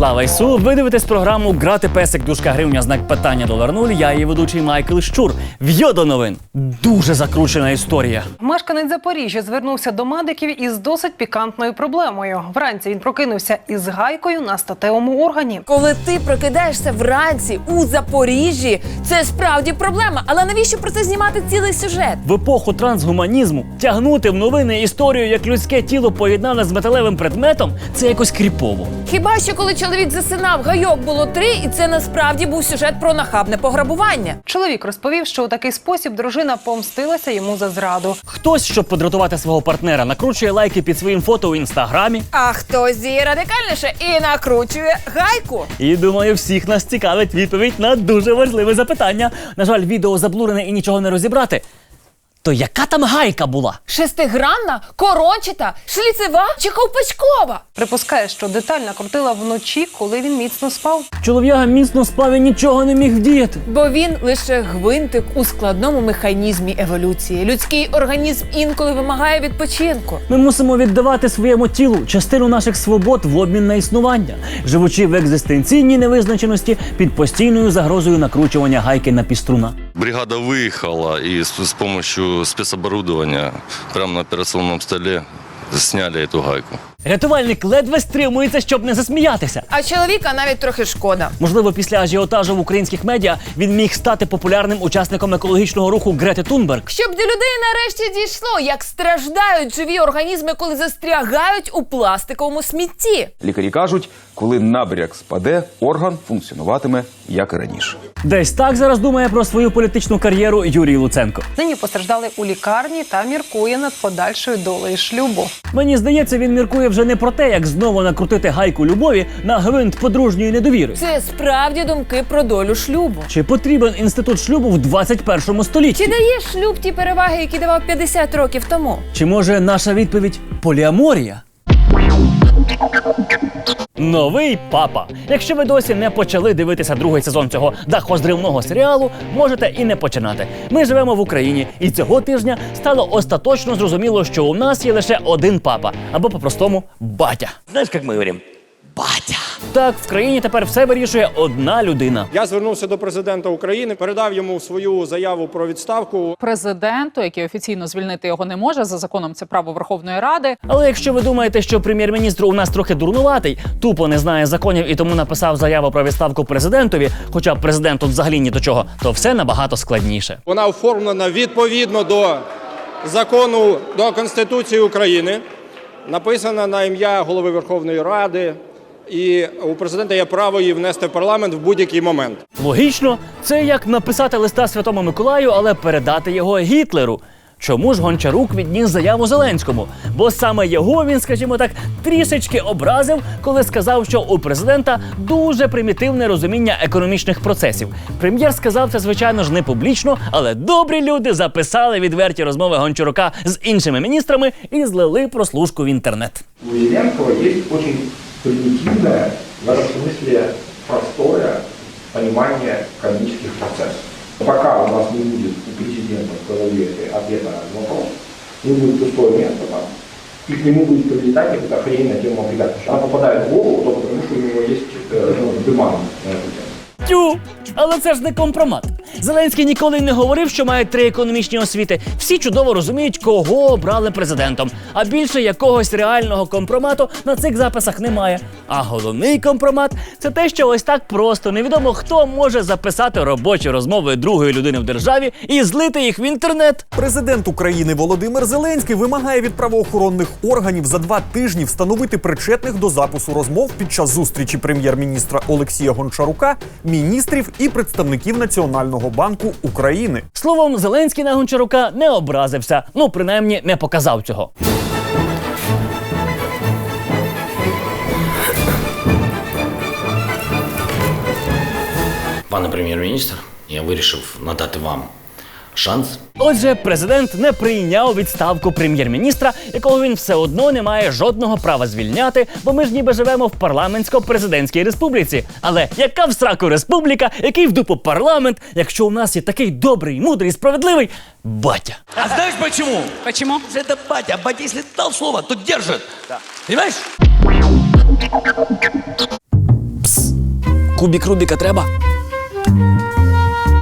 Слава Ісу! Ви дивитесь програму Грати песик дужка гривня знак питання долар нуль. Я її ведучий Майкл Щур. В'йо до новин. Дуже закручена історія. Мешканець Запоріжжя звернувся до медиків із досить пікантною проблемою. Вранці він прокинувся із гайкою на статевому органі. Коли ти прокидаєшся вранці у Запоріжжі, це справді проблема. Але навіщо про це знімати цілий сюжет? В епоху трансгуманізму тягнути в новини історію, як людське тіло поєднане з металевим предметом, це якось кріпово. Хіба що коли чоловік засинав, гайок було три, і це насправді був сюжет про нахабне пограбування. Чоловік розповів, що у такий спосіб дружина помстилася йому за зраду. Хтось, щоб подратувати свого партнера, накручує лайки під своїм фото у інстаграмі. А хтось діє радикальніше і накручує гайку. І думаю, всіх нас цікавить відповідь на дуже важливе запитання. На жаль, відео заблурене і нічого не розібрати. То яка там гайка була? Шестигранна, корончата, шліцева чи ковпачкова. Припускає, що деталь накрутила вночі, коли він міцно спав. Чолов'яга міцно спав і нічого не міг вдіяти. Бо він лише гвинтик у складному механізмі еволюції. Людський організм інколи вимагає відпочинку. Ми мусимо віддавати своєму тілу частину наших свобод в обмін на існування, живучи в екзистенційній невизначеності під постійною загрозою накручування гайки на піструна. Бригада выехала и с, с помощью спецоборудования прямо на операционном столе сняли эту гайку. Рятувальник ледве стримується, щоб не засміятися. А чоловіка навіть трохи шкода. Можливо, після ажіотажу в українських медіа він міг стати популярним учасником екологічного руху Грети Тунберг. Щоб до людей нарешті дійшло, як страждають живі організми, коли застрягають у пластиковому смітті. Лікарі кажуть, коли набряк спаде, орган функціонуватиме як і раніше. Десь так зараз думає про свою політичну кар'єру Юрій Луценко. Нині постраждали у лікарні та міркує над подальшою долею шлюбу. Мені здається, він міркує вже не про те, як знову накрутити гайку любові на гвинт подружньої недовіри. Це справді думки про долю шлюбу. Чи потрібен інститут шлюбу в 21 столітті? Чи дає шлюб ті переваги, які давав 50 років тому? Чи може наша відповідь поліаморія? Новий папа. Якщо ви досі не почали дивитися другий сезон цього дахозривного серіалу, можете і не починати. Ми живемо в Україні, і цього тижня стало остаточно зрозуміло, що у нас є лише один папа, або по-простому батя. Знаєш, як ми говорим? Батя. Так, в країні тепер все вирішує одна людина. Я звернувся до президента України, передав йому свою заяву про відставку. президенту, який офіційно звільнити його не може. За законом це право Верховної Ради. Але якщо ви думаєте, що прем'єр-міністр у нас трохи дурнуватий, тупо не знає законів і тому написав заяву про відставку президентові, хоча президент тут взагалі ні до чого, то все набагато складніше. Вона оформлена відповідно до закону до Конституції України, написана на ім'я голови Верховної Ради. І у президента є право її внести в парламент в будь-який момент. Логічно, це як написати листа Святому Миколаю, але передати його Гітлеру. Чому ж Гончарук відніс заяву Зеленському? Бо саме його він, скажімо так, трішечки образив, коли сказав, що у президента дуже примітивне розуміння економічних процесів. Прем'єр сказав це, звичайно ж, не публічно, але добрі люди записали відверті розмови Гончарука з іншими міністрами і злили прослушку в інтернет. У Зеленского есть очень примитивное, в этом смысле простое понимание экономических процессов. Пока у нас не будет у президента в голове ответа на вопрос, не будет пустое место там, и к нему будет прилетать какая-то хрень на тему облигаций. Она попадает в голову только потому, что у него есть э, ну, дыман на эту тему. Тю! Але це ж не компромат. Зеленський ніколи не говорив, що має три економічні освіти. Всі чудово розуміють, кого обрали президентом. А більше якогось реального компромату на цих записах немає. А головний компромат це те, що ось так просто невідомо хто може записати робочі розмови другої людини в державі і злити їх в інтернет. Президент України Володимир Зеленський вимагає від правоохоронних органів за два тижні встановити причетних до запису розмов під час зустрічі прем'єр-міністра Олексія Гончарука, міністрів і представників Національного банку України. Словом, Зеленський на Гончарука не образився. Ну, принаймні, не показав цього. Пане прем'єр-міністр, я вирішив надати вам шанс. Отже, президент не прийняв відставку прем'єр-міністра, якого він все одно не має жодного права звільняти, бо ми ж ніби живемо в парламентсько-президентській республіці. Але яка в сраку республіка, який в дупу парламент, якщо у нас є такий добрий, мудрий, справедливий батя? А знаешь почему? Почему? Это батя. Батя, если дал слово, то держит. Понимаешь? кубік Рубіка треба?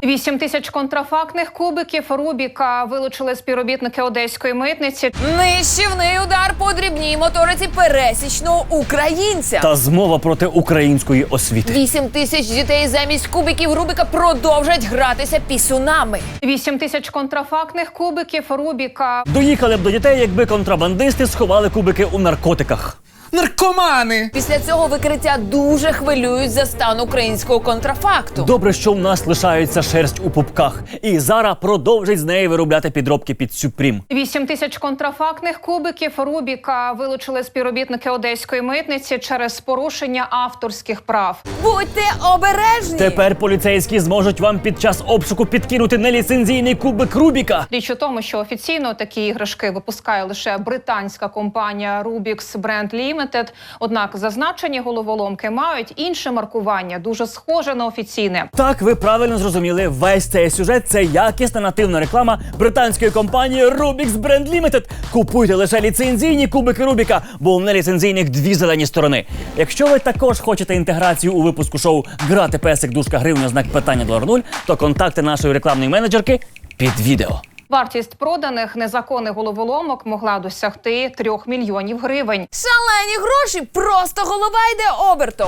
8 тисяч контрафактних кубиків Рубіка вилучили співробітники одеської митниці. Нищівний удар по дрібній моториці пересічного українця. Та змова проти української освіти. Вісім тисяч дітей замість кубиків Рубіка продовжать гратися пісюнами. 8 тисяч контрафактних кубиків Рубіка Доїхали б до дітей, якби контрабандисти сховали кубики у наркотиках. Наркомани! Після цього викриття дуже хвилюють за стан українського контрафакту. Добре, що в нас лишається шерсть у пупках, і Зара продовжить з неї виробляти підробки під Сюпрім. 8 тисяч контрафактних кубиків Рубіка вилучили співробітники одеської митниці через порушення авторських прав. Будьте обережні! Тепер поліцейські зможуть вам під час обшуку підкинути неліцензійний кубик Рубіка. Річ у тому, що офіційно такі іграшки випускає лише британська компанія Rubix Brand Limited. Однак зазначені головоломки мають інше маркування, дуже схоже на офіційне. Так, ви правильно зрозуміли, весь цей сюжет це якісна нативна реклама британської компанії Rubix Brand Limited. Купуйте лише ліцензійні кубики Рубіка, бо у неліцензійних дві зелені сторони. Якщо ви також хочете інтеграцію у випуску шоу Грати песик дужка гривня знак питання долар нуль, то контакти нашої рекламної менеджерки під відео. Вартість проданих незаконних головоломок могла досягти 3 мільйонів гривень. Шалені гроші, просто голова йде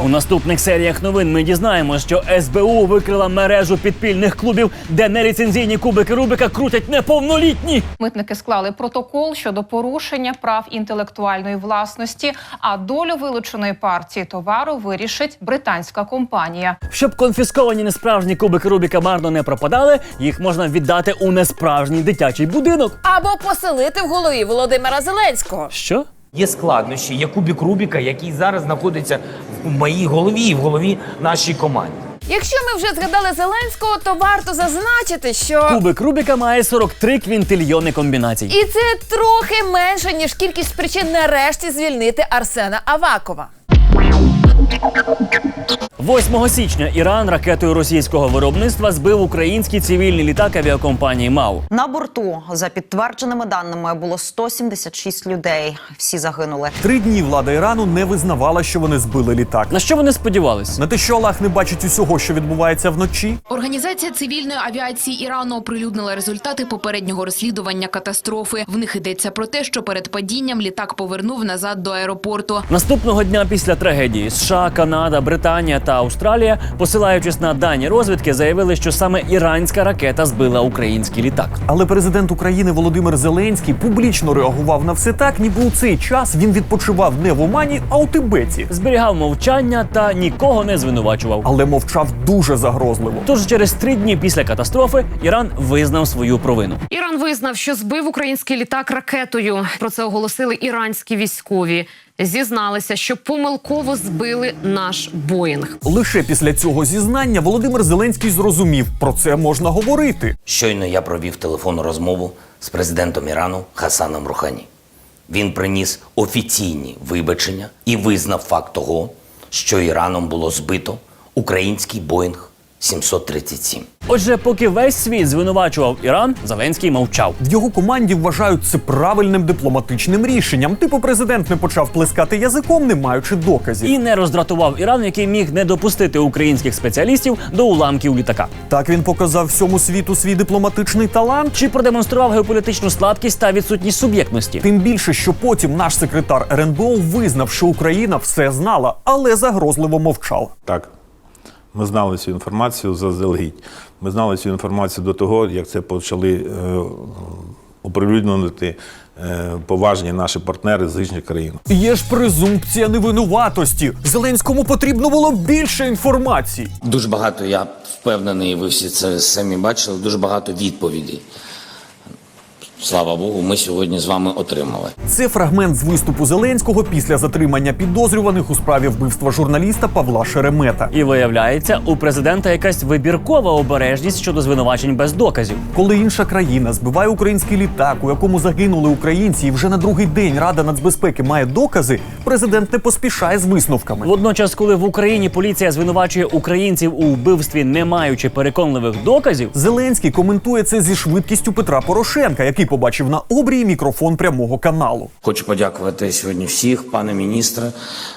У наступних серіях новин ми дізнаємося, що СБУ викрила мережу підпільних клубів, де неліцензійні кубики Рубика крутять неповнолітні. Митники склали протокол щодо порушення прав інтелектуальної власності. А долю вилученої партії товару вирішить британська компанія. Щоб конфісковані несправжні кубики Рубіка марно не пропадали, їх можна віддати у несправжній дитячий будинок. Або поселити в голові Володимира Зеленського. Що? Є складнощі, є кубік Рубіка, який зараз знаходиться в моїй голові і в голові нашій команді. Якщо ми вже згадали Зеленського, то варто зазначити, що Кубик Рубіка має 43 квінтильйони комбінацій. і це трохи менше ніж кількість причин нарешті звільнити Арсена Авакова. 8 січня Іран ракетою російського виробництва збив український цивільний літак авіакомпанії МАУ. На борту, за підтвердженими даними, було 176 людей. Всі загинули. Три дні влада Ірану не визнавала, що вони збили літак. На що вони сподівались? На те, що Аллах не бачить усього, що відбувається вночі. Організація цивільної авіації Ірану оприлюднила результати попереднього розслідування катастрофи. В них йдеться про те, що перед падінням літак повернув назад до аеропорту. Наступного дня після трагедії США, Канада, Британія та Австралія, посилаючись на дані розвідки, заявили, що саме іранська ракета збила український літак. Але президент України Володимир Зеленський публічно реагував на все так, ніби у цей час він відпочивав не в Омані, а у Тибеті. Зберігав мовчання та нікого не звинувачував. Але мовчав дуже загрозливо. Тож через три дні після катастрофи Іран визнав свою провину. Іран визнав, що збив український літак ракетою. Про це оголосили іранські військові. Зізналися, що помилково збили наш Боїнг. Лише після цього зізнання Володимир Зеленський зрозумів, про це можна говорити. Щойно я провів телефонну розмову з президентом Ірану Хасаном Рухані. Він приніс офіційні вибачення і визнав факт того, що Іраном було збито український Боїнг 737. Отже, поки весь світ звинувачував Іран, Зеленський мовчав. В його команді вважають це правильним дипломатичним рішенням. Типу, президент не почав плескати язиком, не маючи доказів. І не роздратував Іран, який міг не допустити українських спеціалістів до уламків літака. Так він показав всьому світу свій дипломатичний талант. Чи продемонстрував геополітичну слабкість та відсутність суб'єктності? Тим більше, що потім наш секретар РНБО визнав, що Україна все знала, але загрозливо мовчав. Так. Ми знали цю інформацію заздалегідь. Ми знали цю інформацію до того, як це почали е, оприлюднювати е, поважні наші партнери з інших країн. Є ж презумпція невинуватості. Зеленському потрібно було більше інформації. Дуже багато, я впевнений, ви всі це самі бачили, дуже багато відповідей. Слава Богу, ми сьогодні з вами отримали. Це фрагмент з виступу Зеленського після затримання підозрюваних у справі вбивства журналіста Павла Шеремета. І виявляється, у президента якась вибіркова обережність щодо звинувачень без доказів. Коли інша країна збиває український літак, у якому загинули українці, і вже на другий день Рада нацбезпеки має докази, президент не поспішає з висновками. Водночас, коли в Україні поліція звинувачує українців у вбивстві, не маючи переконливих доказів, Зеленський коментує це зі швидкістю Петра Порошенка, який побачив на обрії мікрофон прямого каналу. Хочу подякувати сьогодні всіх, пане міністре,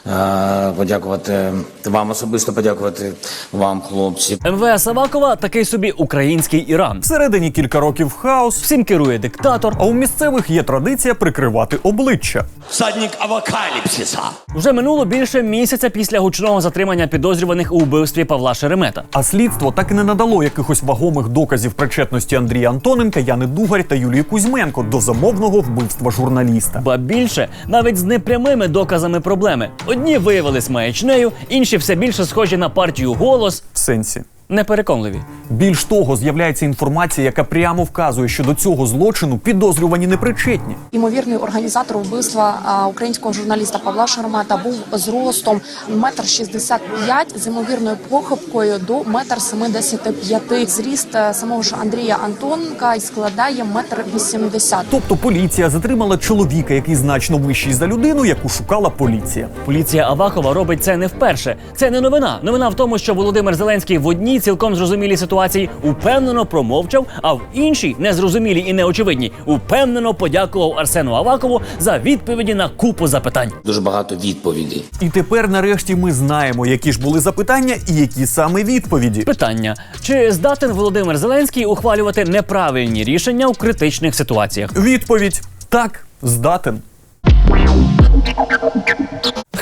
е, подякувати вам особисто, подякувати вам, хлопці. МВС Авакова такий собі український Іран. Всередині кілька років хаос, всім керує диктатор. А у місцевих є традиція прикривати обличчя. Всадник авокаліпсиса. Вже минуло більше місяця після гучного затримання підозрюваних у вбивстві Павла Шеремета. А слідство так і не надало якихось вагомих доказів причетності Андрія Антоненка, Яни Дугарь та Юлії Кузьменко до замовного вбивства журналіста. Ба більше, навіть з непрямими доказами проблеми. Одні виявились маячнею, інші все більше схожі на партію голос. В сенсі. Непереконливі. Більш того, з'являється інформація, яка прямо вказує, що до цього злочину підозрювані непричетні. Імовірний організатор вбивства а, українського журналіста Павла Шаромата був зростом метр шістдесят п'ять з ймовірною похибкою до метр семидесяти п'яти. Зріст е, самого ж Андрія Антонка складає метр вісімдесят. Тобто поліція затримала чоловіка, який значно вищий за людину, яку шукала поліція. Поліція Авакова робить це не вперше. Це не новина. Новина в тому, що Володимир Зеленський в одній цілком зрозумілій ситуації упевнено промовчав, а в іншій незрозумілій і неочевидній упевнено подякував Арсену Авакову за відповіді на купу запитань. Дуже багато відповідей. І тепер, нарешті, ми знаємо, які ж були запитання і які саме відповіді. Питання: чи здатен Володимир Зеленський ухвалювати неправильні рішення у критичних ситуаціях? Відповідь так, здатен.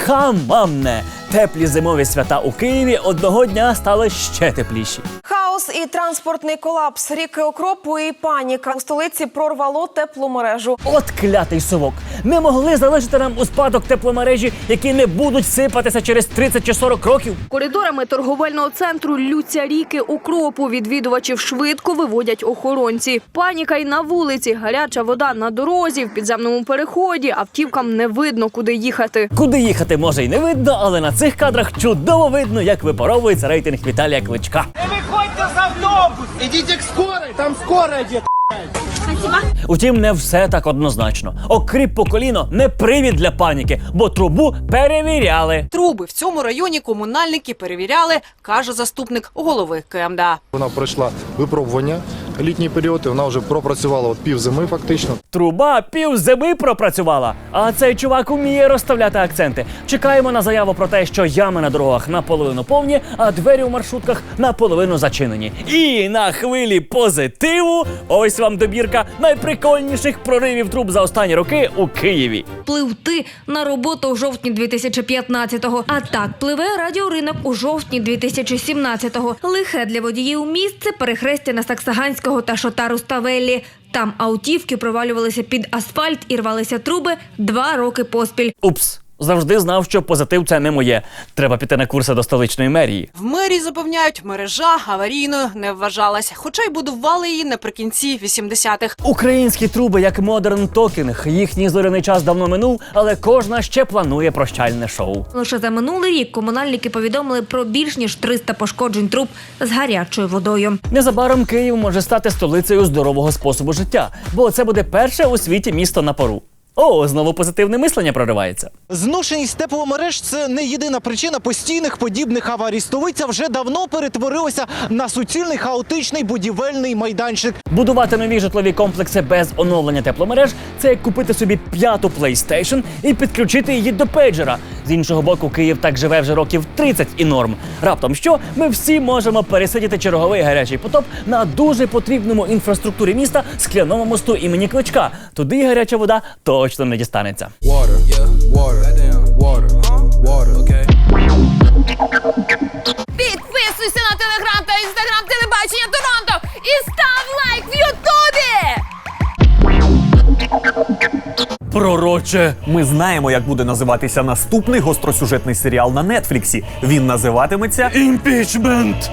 Хамамне! Теплі зимові свята у Києві одного дня стали ще тепліші. Хаос і транспортний колапс, ріки окропу і паніка. У столиці прорвало теплу мережу. От клятий совок. Не могли залишити нам у спадок тепломережі, які не будуть сипатися через 30 чи 40 років. Коридорами торговельного центру лються ріки укропу. Відвідувачів швидко виводять охоронці. Паніка й на вулиці, гаряча вода на дорозі, в підземному переході. Автівкам не видно, куди їхати. Куди їхати може й не видно, але на цих кадрах чудово видно, як випаровується рейтинг Віталія Кличка. Виходьте з автобус! Ідіть к скорой, там скорая дід. Утім, не все так однозначно. Окріп по коліно не привід для паніки, бо трубу перевіряли. Труби в цьому районі комунальники перевіряли, каже заступник голови КМДА. Вона пройшла випробування літній період, і вона вже пропрацювала от пів зими фактично. Труба пів зими пропрацювала. А цей чувак уміє розставляти акценти. Чекаємо на заяву про те, що ями на дорогах наполовину повні, а двері у маршрутках наполовину зачинені. І на хвилі позитиву ось вам добірка найприкольніших проривів труб за останні роки у Києві. Пливти на роботу у жовтні 2015-го. А так пливе радіоринок у жовтні 2017-го. Лихе для водіїв місце перехрестя на Саксаганського та Шотару Ставеллі. Там автівки провалювалися під асфальт і рвалися труби два роки поспіль. Упс. Завжди знав, що позитив це не моє. Треба піти на курси до столичної мерії. В мерії запевняють, мережа аварійною не вважалась, хоча й будували її наприкінці 80-х. Українські труби як модерн токінг. Їхній зоряний час давно минув, але кожна ще планує прощальне шоу. Лише за минулий рік комунальники повідомили про більш ніж 300 пошкоджень труб з гарячою водою. Незабаром Київ може стати столицею здорового способу життя, бо це буде перше у світі місто на пару. О, знову позитивне мислення проривається. Зношеність тепломереж це не єдина причина постійних подібних аварій. Столиця вже давно перетворилася на суцільний хаотичний будівельний майданчик. Будувати нові житлові комплекси без оновлення тепломереж це як купити собі п'яту PlayStation і підключити її до пейджера. З іншого боку, Київ так живе вже років 30 і норм. Раптом що ми всі можемо пересидіти черговий гарячий потоп на дуже потрібному інфраструктурі міста скляному мосту імені Кличка. Туди гаряча вода точно не дістанеться. Water, yeah, water, water, water, okay. Підписуйся на телеграм та інстаграм телебачення Торонто і став лайк в Ютубі! Пророче, ми знаємо, як буде називатися наступний гостросюжетний серіал на Нетфліксі. Він називатиметься Імпічмент.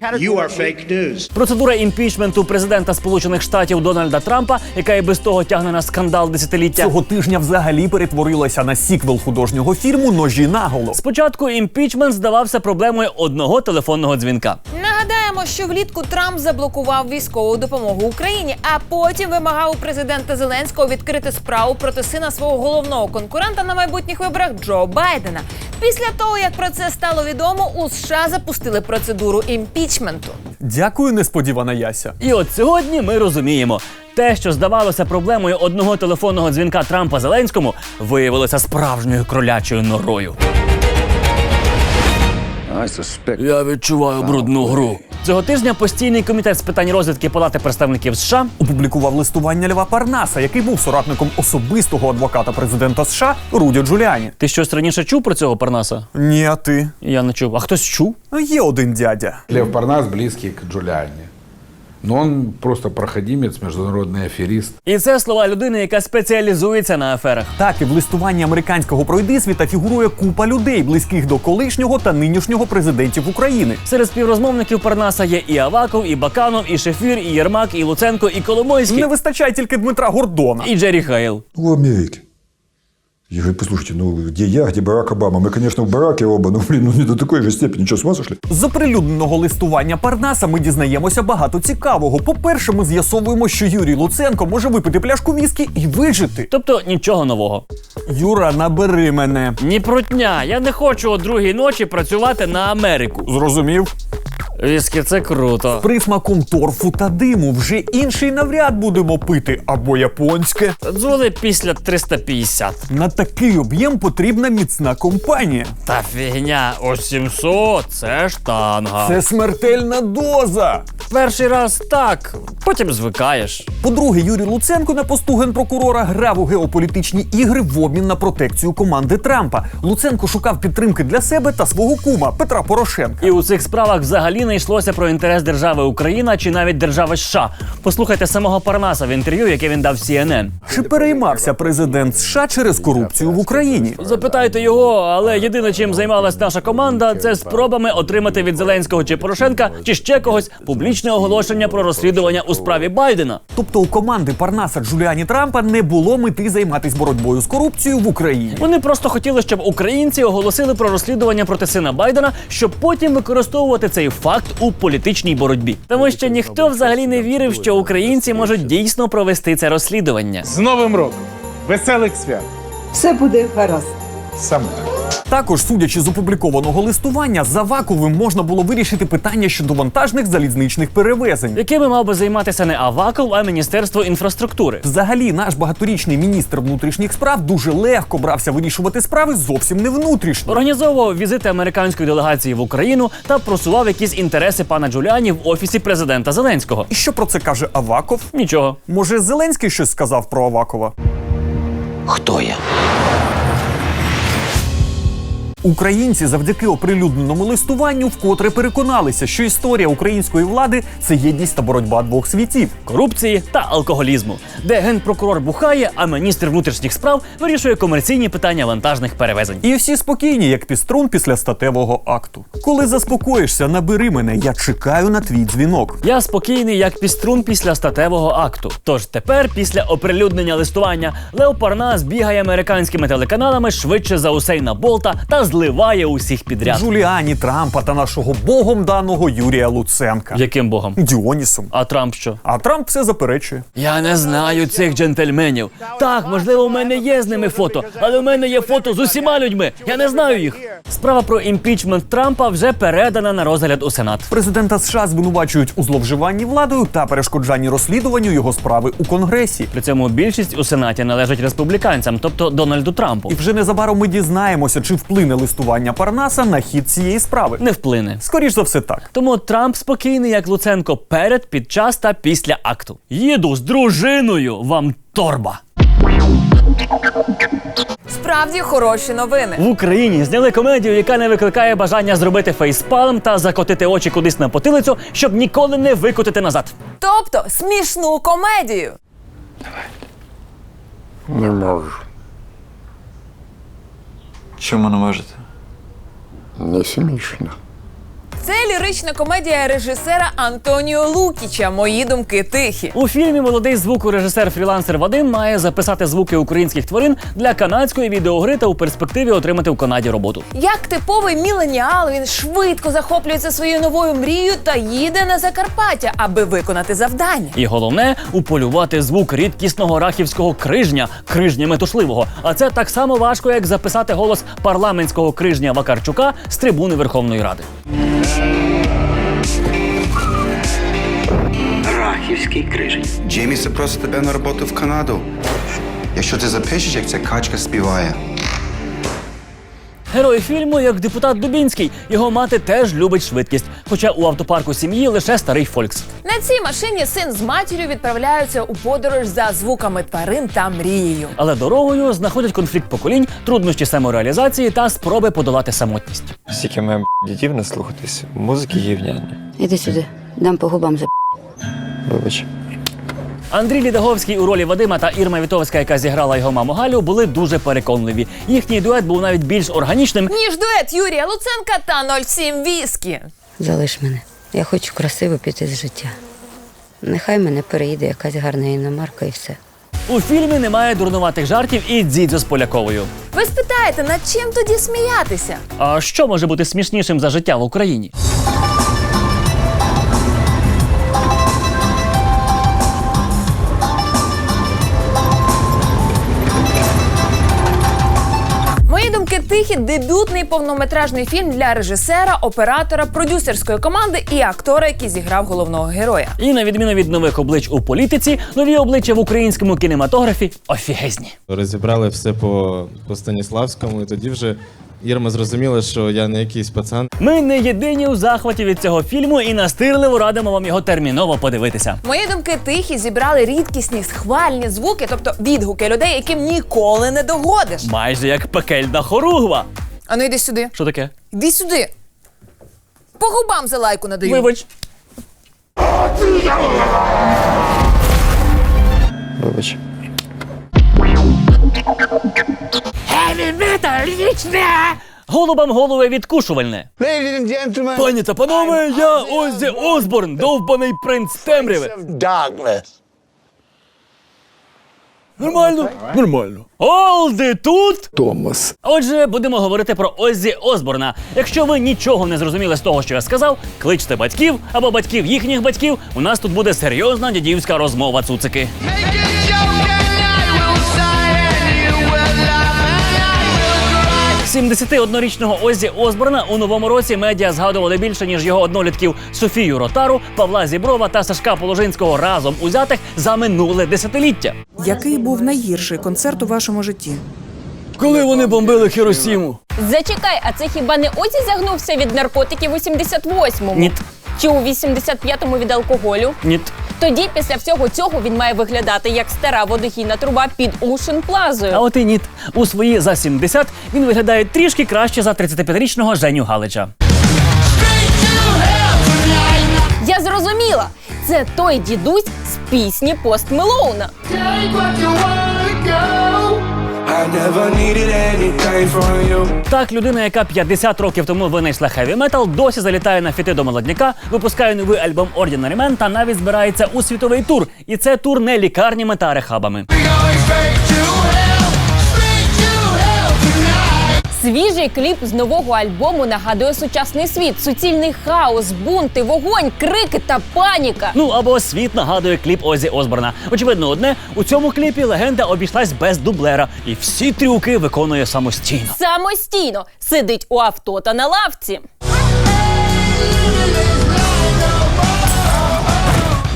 You are fake news. Процедура імпічменту президента Сполучених Штатів Дональда Трампа, яка і без того тягне на скандал десятиліття. Цього тижня взагалі перетворилася на сіквел художнього фільму Ножі наголо. Спочатку імпічмент здавався проблемою одного телефонного дзвінка. Нагадаємо, що влітку Трамп заблокував військову допомогу Україні, а потім вимагав у президента Зеленського відкрити справу проти сина свого головного конкурента на майбутніх виборах Джо Байдена. Після того, як про це стало відомо, у США запустили процедуру імпічменту. Дякую, несподівана Яся. І от сьогодні ми розуміємо. Те, що здавалося проблемою одного телефонного дзвінка Трампа Зеленському, виявилося справжньою кролячою норою. Я відчуваю брудну гру. Цього тижня постійний комітет з питань розвідки Палати представників США опублікував листування Льва Парнаса, який був соратником особистого адвоката президента США Руді Джуліані. Ти щось раніше чув про цього Парнаса? Ні, а ти? Я не чув. А хтось чув? Є один дядя. Лев Парнас близький к Джулиани. Но он просто проходимец, международный аферист. І це слова людини, яка спеціалізується на аферах. Так і в листуванні американського пройдисвіта фігурує купа людей, близьких до колишнього та нинішнього президентів України. Серед співрозмовників Парнаса є і Аваков, і Баканов, і Шефір, і Єрмак, і Луценко, і Коломойський. Не вистачає тільки Дмитра Гордона. І Джері Хейл. У Америки. Я говорю, послушайте, ну где я, где Барак Обама? Мы, конечно, в Бараке оба, но, блин, ну не до такой же степени. Что, с ума сошли? З оприлюдненого листування Парнаса ми дізнаємося багато цікавого. По-перше, ми з'ясовуємо, що Юрій Луценко може випити пляшку віскі і вижити. Тобто нічого нового. Юра, набери мене. Ні прутня. Я не хочу о другій ночі працювати на Америку. Зрозумів? Віскі це круто. Присмаком торфу та диму вже інший навряд будемо пити або японське. Дзвони після 350. На такий об'єм потрібна міцна компанія. Та фігня, о 700 це штанга. Це смертельна доза. Перший раз так, потім звикаєш. По-друге, Юрій Луценко на посту генпрокурора грав у геополітичні ігри в обмін на протекцію команди Трампа. Луценко шукав підтримки для себе та свого кума Петра Порошенка. І у цих справах взагалі не йшлося про інтерес держави Україна чи навіть держави США. Послухайте самого Парнаса в інтерв'ю, яке він дав CNN. Чи переймався президент США через корупцію в Україні? Запитайте його, але єдине, чим займалась наша команда, це спробами отримати від Зеленського чи Порошенка чи ще когось публічне оголошення про розслідування у справі Байдена. Тобто у команди Парнаса Джуліані Трампа не було мети займатися боротьбою з корупцією в Україні. Вони просто хотіли, щоб українці оголосили про розслідування проти сина Байдена, щоб потім використовувати цей факт у політичній боротьбі. Тому що ніхто взагалі не вірив, що українці можуть дійсно провести це розслідування. З Новим роком! Веселих свят! Все буде гаразд. Саме так. Також, судячи з опублікованого листування, за Ваковим можна було вирішити питання щодо вантажних залізничних перевезень. Якими мав би займатися не Аваков, а Міністерство інфраструктури. Взагалі, наш багаторічний міністр внутрішніх справ дуже легко брався вирішувати справи зовсім не внутрішні. Організовував візити американської делегації в Україну та просував якісь інтереси пана Джуліані в офісі президента Зеленського. І що про це каже Аваков? Нічого. Може, Зеленський щось сказав про Авакова? Хто я? Українці завдяки оприлюдненому листуванню вкотре переконалися, що історія української влади це єдність та боротьба двох світів. корупції та алкоголізму, де генпрокурор бухає, а міністр внутрішніх справ вирішує комерційні питання вантажних перевезень. І всі спокійні, як піструн після статевого акту. Коли заспокоїшся, набери мене, я чекаю на твій дзвінок. Я спокійний, як піструн після статевого акту. Тож тепер, після оприлюднення листування, Лео Парнас бігає американськими телеканалами швидше за Усейна Болта та зливає усіх підряд. Джуліані Трампа та нашого богом даного Юрія Луценка. Яким богом? Діонісом. А Трамп що? А Трамп все заперечує. Я не знаю цих джентльменів. Так, можливо, у мене є з ними фото, але у мене є фото з усіма людьми. Я не знаю їх. Справа про імпічмент Трампа вже передана на розгляд у Сенат. Президента США звинувачують у зловживанні владою та перешкоджанні розслідуванню його справи у Конгресі. При цьому більшість у Сенаті належить республіканцям, тобто Дональду Трампу. І вже незабаром ми дізнаємося, чи вплине листування Парнаса на хід цієї справи. Не вплине. Скоріш за все так. Тому Трамп спокійний, як Луценко, перед, під час та після акту. Їду з дружиною, вам торба. Справді хороші новини. В Україні зняли комедію, яка не викликає бажання зробити фейспалм та закотити очі кудись на потилицю, щоб ніколи не викотити назад. Тобто смішну комедію. Не можу. Чому не можете? Не смішно. Це лірична комедія режисера Антоніо Лукіча. Мої думки тихі. У фільмі молодий звукорежисер фрілансер Вадим має записати звуки українських тварин для канадської відеогри та у перспективі отримати в Канаді роботу. Як типовий міленіал, він швидко захоплюється своєю новою мрією та їде на Закарпаття, аби виконати завдання. І головне уполювати звук рідкісного рахівського крижня, крижня метушливого. А це так само важко, як записати голос парламентського крижня Вакарчука з трибуни Верховної Ради. Рахів. батьківський крижень. Джеймі запросить тебе на роботу в Канаду. Якщо ти запишеш, як ця качка співає. Герой фільму як депутат Дубінський. Його мати теж любить швидкість. Хоча у автопарку сім'ї лише старий Фолькс. На цій машині син з матір'ю відправляються у подорож за звуками тварин та мрією. Але дорогою знаходять конфлікт поколінь, труднощі самореалізації та спроби подолати самотність. Стільки маємо дітів не слухатись, музики гівняні. Іди сюди, дам по губам за Вибач. Андрій Лідаговський у ролі Вадима та Ірма Вітовська, яка зіграла його маму Галю, були дуже переконливі. Їхній дует був навіть більш органічним. Ніж дует Юрія Луценка та 07 Віскі. залиш мене. Я хочу красиво піти з життя. Нехай мене переїде якась гарна іномарка і все. У фільмі немає дурнуватих жартів і дзідзьо з Поляковою. Ви спитаєте, над чим тоді сміятися? А що може бути смішнішим за життя в Україні? Тихі дебютний повнометражний фільм для режисера, оператора, продюсерської команди і актора, який зіграв головного героя. І на відміну від нових облич у політиці, нові обличчя в українському кінематографі офігезні. Розібрали все по, по Станіславському, і тоді вже Ірма зрозуміла, що я не якийсь пацан. Ми не єдині у захваті від цього фільму і настирливо радимо вам його терміново подивитися. Мої думки тихі зібрали рідкісні схвальні звуки, тобто відгуки людей, яким ніколи не догодиш. Майже як пекельна хоругва. Ану йди сюди. Що таке? Іди сюди. По губам за лайку надаю. Вибач. Вибач. Хеві метал! Голубам голови відкушувальне. Пані та панове, я Оззі Осборн, довбаний принц темряви. Нормально? Нормально. Олди тут? Томас. Отже, будемо говорити про Оззі Осборна. Якщо ви нічого не зрозуміли з того, що я сказав, кличте батьків або батьків їхніх батьків. У нас тут буде серйозна дядівська розмова цуцики. 71-річного Оззі Озборна у новому році медіа згадували більше ніж його однолітків Софію Ротару, Павла Зіброва та Сашка Положинського разом узятих за минуле десятиліття. Який був найгірший концерт у вашому житті? Коли вони бомбили Хіросіму? Зачекай, а це хіба не Озі загнувся від наркотиків у 78-му? Ні. Чи у 85-му від алкоголю? Ні. Тоді, після всього цього, він має виглядати як стара водохійна труба під Ocean Плазою. А от і ніт. У свої за 70 він виглядає трішки краще за 35-річного Женю Галича. Я зрозуміла. Це той дідусь з пісні Пост Мелоуна. I never needed anything from you. Так, людина, яка 50 років тому винайшла хеві метал, досі залітає на фіти до молодняка, випускає новий альбом Ordinary Man та навіть збирається у світовий тур. І це тур не лікарнями та рехабами. Свіжий кліп з нового альбому нагадує сучасний світ, суцільний хаос, бунти, вогонь, крики та паніка. Ну або світ нагадує кліп Озі Осборна. Очевидно, одне у цьому кліпі легенда обійшлась без дублера, і всі трюки виконує самостійно. Самостійно сидить у авто та на лавці.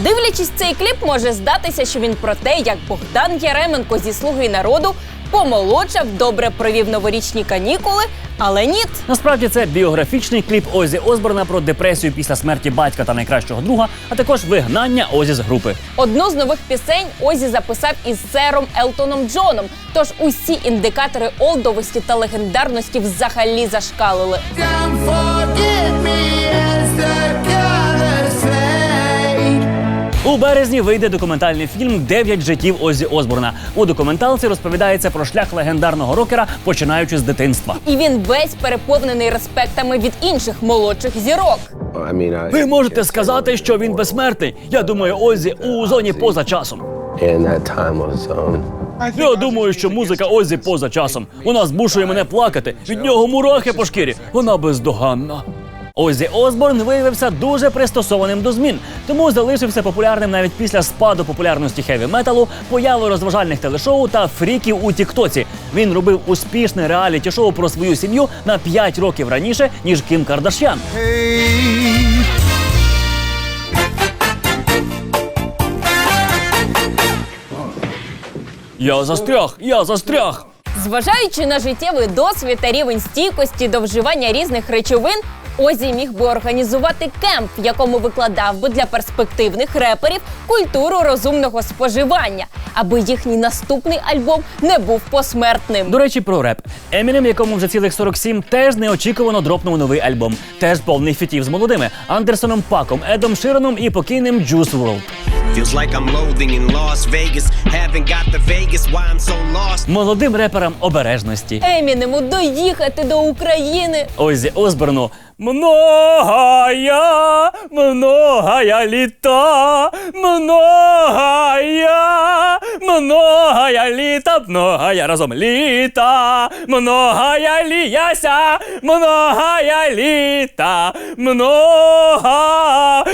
Дивлячись цей кліп, може здатися, що він про те, як Богдан Яременко зі слуги народу помолодшав, добре провів новорічні канікули, але ні. Насправді це біографічний кліп Озі Осборна про депресію після смерті батька та найкращого друга, а також вигнання Озі з групи. Одну з нових пісень Озі записав із сером Елтоном Джоном. Тож усі індикатори олдовості та легендарності взагалі зашкалили. У березні вийде документальний фільм «Дев'ять життів Озі Осборна. У документалці розповідається про шлях легендарного рокера, починаючи з дитинства. І він весь переповнений респектами від інших молодших зірок. Ви можете сказати, що він безсмертний. Я думаю, Озі у зоні поза часом. Я думаю, що музика Озі поза часом. Вона змушує мене плакати. Від нього мурахи по шкірі. Вона бездоганна. Озі Осборн виявився дуже пристосованим до змін, тому залишився популярним навіть після спаду популярності хеві металу, появи розважальних телешоу та фріків у Тіктоці. Він робив успішне реаліті шоу про свою сім'ю на 5 років раніше ніж Кім Кардашян. Я застряг, я застряг. Зважаючи на життєвий досвід та рівень стійкості до вживання різних речовин, Озі міг би організувати кемп, в якому викладав би для перспективних реперів культуру розумного споживання, аби їхній наступний альбом не був посмертним. До речі, про реп. Емінем, якому вже цілих 47, теж неочікувано дропнув новий альбом. Теж повний фітів з молодими Андерсоном Паком, Едом Широном і покійним Juice WRLD. Feels like I'm loathing in Las Vegas. Haven't got the Vegas, why I'm so lost. Молодим реперам обережності. Емінему доїхати до України. Озі Осборну. Многая, многая літа, многая, многая літа, многая разом літа, многая ліяся, многая літа, многая.